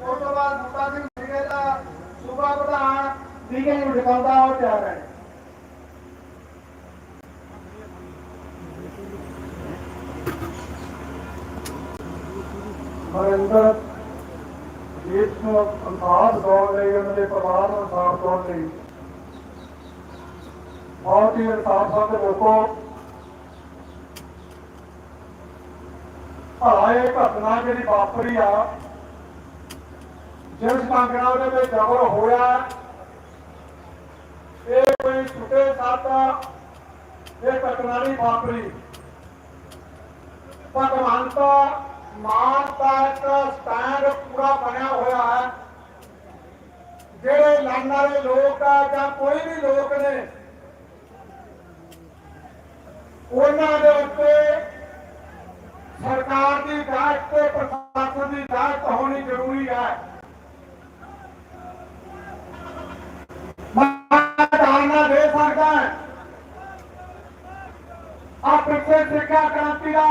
ਉਸ ਤੋਂ ਬਾਅਦ ਬੂਟਾ ਸਿੰਘ ਸੀਗੇ ਦਾ ਸੂਬਾ ਪ੍ਰਧਾਨ ਸੀਗੇ ਨੂੰ ਟਿਕਾਉਂਦਾ ਉਹ ਤਿਆਰ ਹੈ। ਮਰਿੰਦਰ ਇਸ ਨੂੰ ਇਨਸਾਫ ਦਿਵਾਉਣ ਲਈ, ਉਹਨਾਂ ਦੇ ਪਰਿਵਾਰ ਨੂੰ ਇਨਸਾਫ ਦਿਵਾਉਣ ਲਈ। ਬਹੁਤ ਹੀ ਇਨਸਾਫ ਸੰਦ ਲੋਕੋ ਆਏ ਘਟਨਾ ਜਿਹੜੀ ਵਾਪਰੀ ਆ ਜਿਸ ਮੰਗਣਾ ਉਹਦੇ ਵਿੱਚ ਜ਼ਬਰ ਹੋਇਆ, ਇਹ ਕੋਈ ਛੁੱਟੇ ਸਾਥ ਇਹ ਘਟਨਾ ਵਾਪਰੀ। ਭਗਵੰਤ ਮਾਨ ਦਾ ਇੱਕ ਸਟੈਂਡ ਪੂਰਾ ਬਣਿਆ ਹੋਇਆ ਹੈ। ਜਿਹੜੇ ਲੜਨ ਵਾਲੇ ਲੋਕ ਆ ਜਾਂ ਕੋਈ ਵੀ ਲੋਕ ਨੇ, ਉਹਨਾਂ ਦੇ ਉੱਤੇ ਸਰਕਾਰ ਦੀ ਜਾਂਚ ਤੇ ਪ੍ਰਸ਼ਾਸਨ ਦੀ ਦਾਤ ਹੋਣੀ ਜ਼ਰੂਰੀ ਹੈ ਮੈਂ ਧਾਰਨਾ ਦੇ ਸਕਦਾ ਹਾਂ ਆ ਪਿੱਛੇ ਸਿੱਖਿਆ ਕ੍ਰਾਂਤੀ ਦਾ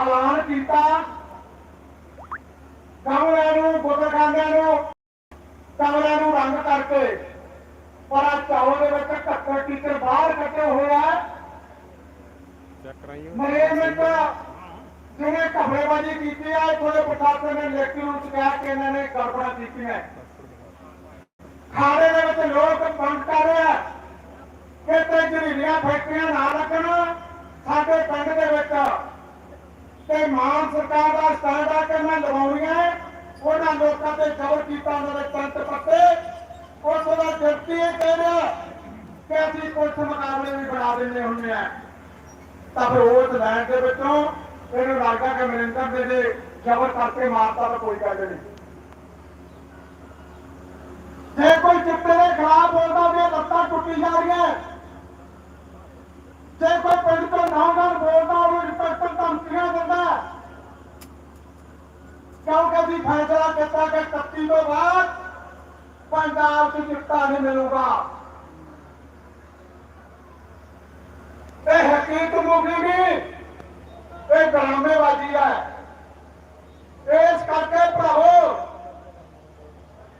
ਐਲਾਨ ਕੀਤਾ ਕਮਲਿਆਂ ਨੂੰ ਬੁੱਧਗਾਂਧਿਆਂ ਨੂੰ ਕਮਲਿਆਂ ਨੂੰ ਰੰਗ ਕਰਕੇ ਪਰ ਆ ਚਾਉ ਦੇ ਵਿੱਚ ਕੱਟੜ ਟੀਚਰ ਬਾਹਰ ਕੱਟੇ ਹੋਏ ਆ ਮੈਨੇਜਮੈਂਟ ਜਿਹਨੇ ਘਬਰੇਬਾਜ਼ੀ ਕੀਤੀ ਆ ਇੱਥੋਂ ਦੇ ਪ੍ਰਸ਼ਾਸਨ ਨੇ ਲਿਖਤੀ ਰੂਪ ਚ ਕਿਹਾ ਕਿ ਇਹਨਾਂ ਨੇ ਗੜਬੜਾਂ ਕੀਤੀਆਂ ਖਾੜੇ ਦੇ ਵਿੱਚ ਲੋਕ ਬੰਦ ਕਰ ਰਹੇ ਕਿ ਤੇ ਜ਼ਹਿਰੀਲੀਆਂ ਫੈਕਟਰੀਆਂ ਨਾ ਲੱਗਣ ਸਾਡੇ ਪਿੰਡ ਦੇ ਵਿੱਚ। ਤੇ ਮਾਨ ਸਰਕਾਰ ਦਾ ਸਟੈਂਡ ਆ ਕਿ ਮੈਂ ਲਵਾਉਣੀਆਂ ਉਹਨਾਂ ਲੋਕਾਂ ਤੇ ਜ਼ਬਰ ਕੀਤਾ ਉਹਨਾਂ ਦੇ ਤੰਤ ਪੱਤੇ। ਉਸ ਦਾ ਜਪਤੀ ਇਹ ਕਹਿ ਰਿਹਾ ਕਿ ਅਸੀਂ ਕੁਝ ਮੁਕਾਬਲੇ ਵੀ ਬਣਾ ਦਿੰਦੇ ਹੁੰਦੇ ਆ। ਤਾਂ ਫਿਰ ਉਸ ਲੈਣ ਦੇ ਵਿੱਚੋਂ ਇਹਨੂੰ ਲੱਗਦਾ ਕਿ ਮਨਿੰਦਰ ਦੇ ਜ਼ਬਰ ਕਰਕੇ ਮਾਰਤਾ ਤਾਂ ਕੋਈ ਗੱਲ ਨਹੀਂ ਜੇ ਕੋਈ ਚਿੱਟੇ ਦੇ ਖਿਲਾਫ ਬੋਲਦਾ ਉਹਦੀਆਂ ਲੱਤਾਂ ਟੁੱਟੀ ਜਾ ਰਹੀਆਂ ਜੇ ਕੋਈ ਪਿੰਡ ਤੋਂ ਨੌਜਵਾਨ ਬੋਲਦਾ ਉਹਨੂੰ ਇੰਸਪੈਕਟਰ ਧਮਕੀਆਂ ਦਿੰਦਾ ਕਿਉਂਕਿ ਅਸੀਂ ਫੈਸਲਾ ਕੀਤਾ ਕਿ 31 ਤੋਂ ਬਾਅਦ ਪੰਜਾਬ 'ਚ ਚਿੱਟਾ ਨਹੀਂ ਮਿਲੂਗਾ। ਇਹ ਹਕੀਕਤ ਮੁਕਰੀ ਇਹ ਡਰਾਮੇਬਾਜ਼ੀ ਹੈ। ਇਸ ਕਰਕੇ ਭਰਾਵੋ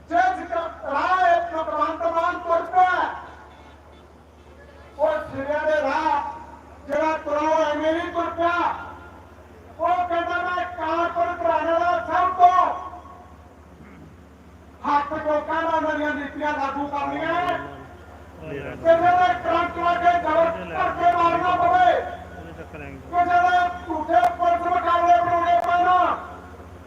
ਜਿਸ ਰਾਹ ਭਗਵੰਤ ਮਾਨ ਤੁਰ ਪਿਆ ਉਹ ਸਿਰਿਆਂ ਦੇ ਰਾਹ ਜਿਹੜਾ ਤੁਰਾਓ ਐਵੇਂ ਨਹੀਂ ਤੁਰ ਪਿਆ ਉਹ ਕਹਿੰਦਾ ਮੈਂ ਕਾਰਪੋਰੇਟ ਘਰਾਣੇ ਦਾ ਸਭ ਤੋਂ ਹੱਥ ਲੋਕਾਂ ਦਾ ਮੇਰੀਆਂ ਨੀਤੀਆਂ ਲਾਗੂ ਕਰਨੀਆਂ ਕਿਸੇ ਦੇ ਕਰੰਟ ਲਾ ਕੇ ਜ਼ਬਰ ਕਰਕੇ ਮਾਰਨਾ ਪਵੇ। ਕਿਸੇ ਦੇ ਝੂਠੇ ਪੁਲਿਸ ਮੁਕਾਬਲੇ ਬਣਾਉਣੇ ਪੈਣ।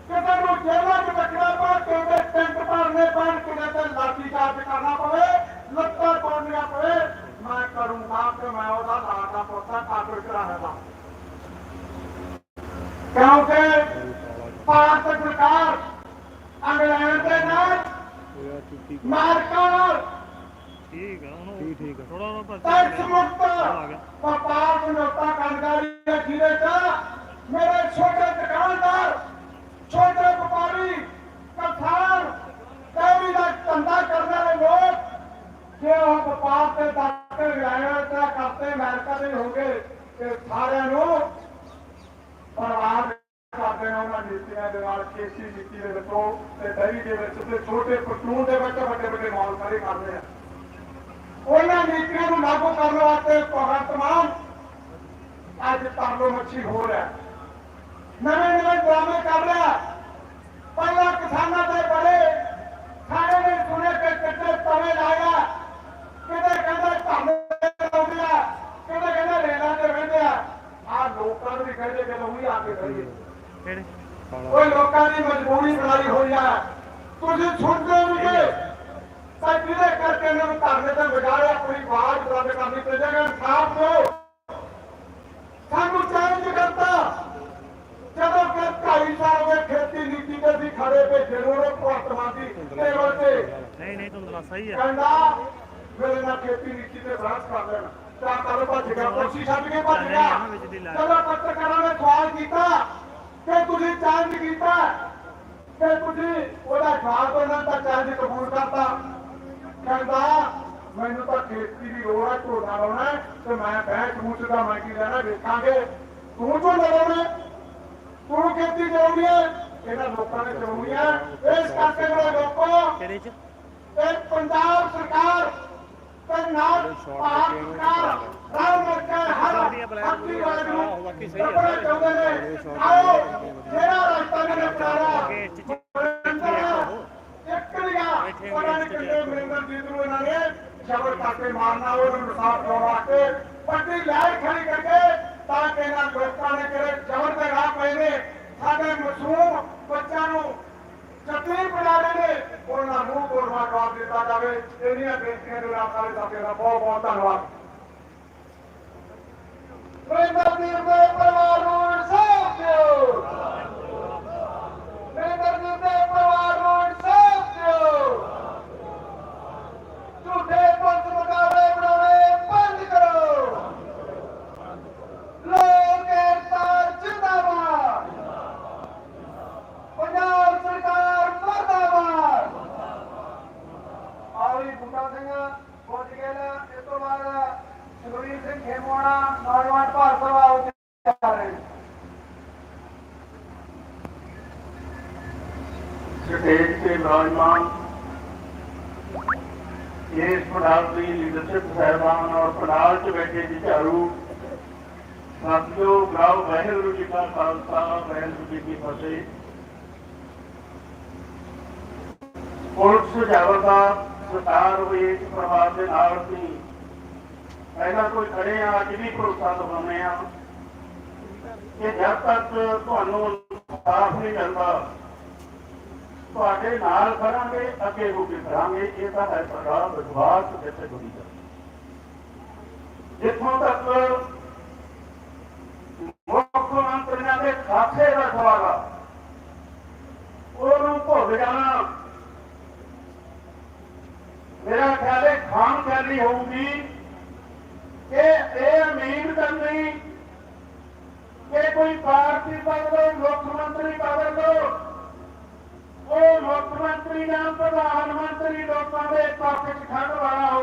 ਕਿਸੇ ਨੂੰ ਜੇਲ੍ਹਾਂ 'ਚ ਰੱਖਣਾ ਪਵੇ ਕਿਸੇ ਦੇ ਟੈਂਟ ਭਰਨੇ ਪੈਣ ਕਿਸੇ ਤੇ ਲਾਠੀ ਚਾਰਜ ਕਰਨਾ ਪਵੇ ਲੱਤਾਂ ਪਾਉਣੀਆਂ ਪਵੇ ਮੈਂ ਕਰੂੰਗਾ ਕਿ ਮੈਂ ਉਹਦਾ ਲਾਡਾ ਪੋਤਾ ਕਾਬਰ ਕਰਾਣਾ ਦਾ ਕਿਉਂਕਿ ਭਾਰਤ ਸਰਕਾਰ ਇੰਗਲੈਂਡ ਦੇ ਨਾਲ ਅਮਰੀਕਾ ਨਾਲ ਠੀਕ ਆ ਹੁਣ ਠੀਕ ਆ। ਥੋੜਾ ਉਹਨਾਂ ਟੈਕਸ ਮੁਕਤ ਵਪਾਰ ਸਮਝੌਤਾ ਕਰਨਕਾਰੀ ਹੈ ਜਿਹਦੇ ਚ। ਮੇਰੇ ਛੋਟੇ ਦੁਕਾਨਦਾਰ ਛੋਟੇ ਵਪਾਰੀ ਕਿਸਾਨ ਕੌਮੀ ਦਾ ਧੰਦਾ ਕਰਨ ਵਾਲੇ ਲੋਕ ਜੇ ਉਹ ਵਪਾਰ ਤੇ ਦਾਤੇ ਰਿਆਇਤ ਦਾ ਕਰਤੇ ਅਮਰੀਕਾ ਦੇ ਹੋਗੇ ਤੇ ਸਾਰਿਆਂ ਨੂੰ ਬਰਬਾਦ ਕਰਦੇ ਨੇ ਉਹਨਾਂ ਨੀਤੀਆਂ ਦੇ ਨਾਲ ਕੇਸੀ ਨੀਤੀ ਦੇ ਵਿੱਚੋਂ। ਤੇ ਦਹੀਂ ਦੇ ਵਿੱਚ ਤੇ ਛੋਟੇ ਪਟੂਨ ਦੇ ਵਿੱਚ ਵੱਡੇ ਵੱਡੇ ਮਾਲ ਖੜੇ ਕਰਦੇ ਆ। ਉਹਨਾਂ ਨੀਤੀਆਂ ਨੂੰ ਲਾਗੂ ਕਰਨ ਵਾਸਤੇ ਭਗਵੰਤ ਮਾਨ ਅੱਜ ਤਰਲੋ ਮੱਛੀ ਹੋ ਰਿਹਾ। ਨਵੇਂ ਨਵੇਂ ਡਰਾਮੇ ਕਰ ਰਿਹਾ। ਪਹਿਲਾਂ ਕਿਸਾਨਾਂ ਦੇ ਬੜੇ ਸਾਰੇ ਨੇ ਸੁਣੇ ਕਿ ਕਿਤੇ ਤਵੇ ਲਾਇਆ ਕਿਤੇ ਕਹਿੰਦਾ ਧਰਨੇ ਲਾਉਂਦੇ ਆ ਕਿਤੇ ਕਹਿੰਦਾ ਰੇਲਾਂ ਤੇ ਰਹਿੰਦੇ ਆ ਆ ਲੋਕਾਂ ਨੂੰ ਵੀ ਕਹਿੰਦੇ ਕਿ ਉਹ ਵੀ ਆ ਕੇ ਕਰੀਏ ਕਿਹੜੇ ਉਹ ਲੋਕਾਂ ਦੀ ਮਜਬੂਰੀ ਬਣਾਈ ਹੋਈ ਆ ਤੁਸੀਂ ਸੁਣਦੇ ਹੋਗੇ ਤਾਂ ਜਿਹਦੇ ਕਰਕੇ ਇਹਨਾਂ ਨੂੰ ਧਰਨੇ ਤੇ ਵਿਗਾੜਿਆ ਕੋਈ ਆਵਾਜ਼ ਬੁਲੰਦ ਕਰਨੀ ਤੇ ਜਗ੍ਹਾ ਇਨਸਾਫ ਦਿਓ। ਸਾਨੂੰ ਚੈਲੰਜ ਕਰਤਾ। ਜਦੋਂ ਕਿ 2.5 ਸਾਲ ਦੇ ਖੇਤੀ ਨੀਤੀ ਤੇ ਵੀ ਖੜੇ ਭੇਜੇ ਨੂੰ ਉਹ ਭਗਵੰਤ ਦੀ ਟੇਬਲ ਤੇ। ਨਹੀਂ ਨਹੀਂ ਤੁਹਾਨੂੰ ਦੱਸ ਸਹੀ ਆ। ਕਹਿੰਦਾ ਮੇਰੇ ਨਾਲ ਖੇਤੀ ਨੀਤੀ ਤੇ ਬਹਿਸ ਕਰ ਲੈਣਾ। ਤਾਂ ਕਰ ਭੱਜ ਗਿਆ ਕੁਰਸੀ ਛੱਡ ਕੇ ਭੱਜ ਗਿਆ। ਜਦੋਂ ਪੱਤਰਕਾਰਾਂ ਨੇ ਸਵਾਲ ਕੀਤਾ। ਕਿ ਤੁਸੀਂ ਚੈਲੰਜ ਕੀਤਾ। ਕਿ ਤੁਸੀਂ ਉਹਦਾ ਜਵਾਬ ਦੇਣਾ ਤਾਂ ਚੈਲੰਜ ਕਬੂਲ ਕਰਤਾ ਕਹਿੰਦਾ ਮੈਨੂੰ ਤਾਂ ਖੇਤੀ ਦੀ ਲੋੜ ਹੈ ਝੋਨਾ ਲਾਉਣਾ ਹੈ ਤੇ ਮੈਂ ਬੈਠ ਮੂਚ ਦਾ ਮੈਂ ਕੀ ਲੈਣਾ ਵੇਖਾਂਗੇ ਤੂੰ ਲਾਉਣਾ ਹੈ? ਹੈ ਲੋਕਾਂ ਨੇ ਹੈ ਕਿਹੜੇ ਚ? ਤੇ ਪੰਜਾਬ ਸਰਕਾਰ ਤੇ ਨਾਲ ਭਾਰਤ ਸਰਕਾਰ ਮਿਲ ਕੇ ਹਰ ਅੱਕੀ ਵਾਲੇ ਨੂੰ ਬਾਕੀ ਸਹੀ ਚਾਹੁੰਦੇ ਨੇ। ਆਓ ਜਿਹੜਾ ਰਸਤਾ ਨੇ ਅਪਣਾਇਆ ਗੇਟ ਚ ਬੈਠੇ ਆ। ਉਹ ਇੱਕ ਲਿਆ ਉਹਨਾਂ ਨੇ ਕਿੰਨੇ ਮਰਿੰਦਰ ਜੀਤ ਨੂੰ ਇਹਨਾਂ ਨੇ ਜ਼ਬਰ ਕਰਕੇ ਮਾਰਨਾ ਉਹਨੂੰ ਸਾਫ਼ ਕਰਵਾ ਕੇ ਪੱਟੀ ਲਾਇ ਖੜੀ ਕਰਕੇ ਤਾਂ ਕਿ ਇਹਨਾਂ ਲੋਕਾਂ ਨੇ ਕਿਹੜੇ ਜ਼ਬਰ ਦੇ ਰਾਹ ਪਏ ਨੇ ਸਾਡੇ ਮਾਸੂਮ ਬੱਚਿਆਂ ਨੂੰ ਚਟਨੀ ਬਣਾ ਰਹੇ ਨੇ ਉਹਨਾਂ ਨੂੰ ਕੋਰਮਾ ਜਵਾਬ ਦਿੱਤਾ ਜਾਵੇ। ਇਹਨੀਆਂ ਬੇਨਤੀਆਂ ਦੇ ਨਾਲ ਸਾਰੇ ਸਾਥੀਆਂ ਦਾ ਬਹੁਤ ਬਹੁਤ ਧੰਨਵਾਦ। ਨਰਿੰਦਰ ਵੀਰ ਦੇ ਪਰਿਵਾਰ ਨੂੰ ਇਨਸਾਫ ਦਿਓ ਨਰਿੰਦਰ ਵੀਰ ਦੇ ਪਰਿਵਾਰ ਨੂੰ ਇਨਸਾਫ ਦਿਓ ਝੂਠੇ ਪੁਲਿਸ ਮੁਕਾਬਲੇ ਬਣਾਉਣੇ ਬੰਦ ਕਰੋ ਲੋਕ ਏਕਤਾ ਜਿੰਦਾਬਾਦ ਪੰਜਾਬ ਸਰਕਾਰ ਮਰਦਾਬਾਦ ਆਵੀ ਬੁੱਟਾ ਸਿੰਘ ਪਹੁੰਚ ਗਏ ਨੇ ਇਸ ਤੋਂ ਬਾਅਦ ਸੁਖਵੀਰ ਸਿੰਘ ਖੇਮਵਾਣਾ ਨੌਜਵਾਨ ਭਾਰਤ ਸਭਾ ਉੱਤੇ ਜਾ ਰਹੇ ਨੇ ਸਟੇਜ ਤੇ ਨੌਜਵਾਨ। ਇਸ ਪੰਡਾਲ ਦੀ ਲੀਡਰਸ਼ਿਪ ਸਹਿਬਾਨ ਔਰ ਪੰਡਾਲ 'ਚ ਬੈਠੇ ਵਿਚਾਰੂ। ਸਾਥੀਓ ਗਾਓ ਵਾਹਿਗੁਰੂ ਜੀ ਕਾ ਖਾਲਸਾ, ਵਾਹਿਗੁਰੂ ਜੀ ਕੀ ਫਤਿਹ। ਪੁਲਿਸ ਸੁਝਾਵਾਂ ਦਾ ਸਰਕਾਰ ਹੋਈ ਇਸ ਪਰਿਵਾਰ ਦੇ ਨਾਲ ਸੀ। ਪਹਿਲਾਂ ਕੋਈ ਖੜੇ ਆ, ਅੱਜ ਵੀ ਭਰੋਸਾ ਦਿਵਾਉਂਦੇ ਆ। ਕਿ ਜਦ ਤੱਕ ਤੁਹਾਨੂੰ ਸਾਫ਼ ਨਹੀਂ ਮਿਲਦਾ ਤੁਹਾਡੇ ਨਾਲ ਖੜਾਂਗੇ, ਅੱਗੇ ਹੋ ਕੇ ਕਰਾਂਗੇ ਇਹ ਤਾਂ ਹੈ ਸਾਡਾ ਵਿਸ਼ਵਾਸ ਜਿੱਥੇ ਗੁਰੀ ਦਾ ਜਿੱਥੋਂ ਤੱਕ ਮੁੱਖ ਮੰਤਰੀਆਂ ਦੇ ਖਾਤੇ ਦਾ ਸਵਾਲ ਆ, ਉਹਨੂੰ ਭੁੱਲ ਜਾਣਾ। ਮੇਰਾ ਖਿਆਲ ਹੈ ਖਾਮ ਖਿਆਲੀ ਹੋਊਗੀ ਕਿ ਇਹ ਉਮੀਦ ਕਰਨੀ ਕਿ ਕੋਈ ਭਾਰਤੀ ਬਦਲੋ ਮੁੱਖ ਮੰਤਰੀ ਬਦਲੋ ਉਹ ਮੁੱਖ ਮੰਤਰੀ ਨਾਲ ਪ੍ਰਧਾਨ ਮੰਤਰੀ ਲੋਕਾਂ ਦੇ ਪੱਖ 'ਚ ਖੜਨ ਵਾਲਾ